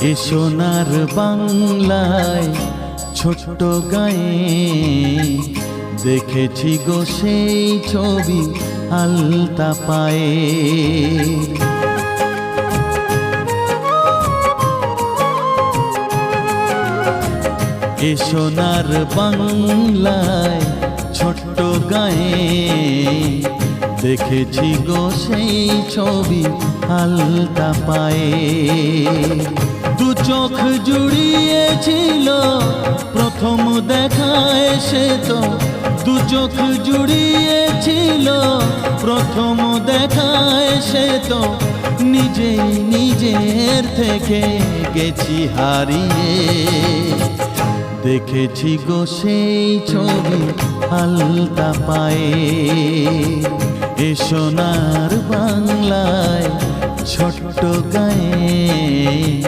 এ সোনার বাংলায় ছোট্ট গায়ে দেখেছি গো সেই ছবি আলতা পায়ে। এ সোনার বাংলায় ছোট্ট গায়ে দেখেছি গো সেই ছবি আলতা পায়ে। চোখ জুড়িয়েছিল। প্রথম দেখায় সে তো দু চোখ জুড়িয়েছিল। প্রথম দেখায় সে তো নিজেই নিজের থেকে গেছি হারিয়ে। দেখেছি গো সেই ছবি আলতা পায়ে। এ সোনার বাংলায় ছোট্ট গায়ে।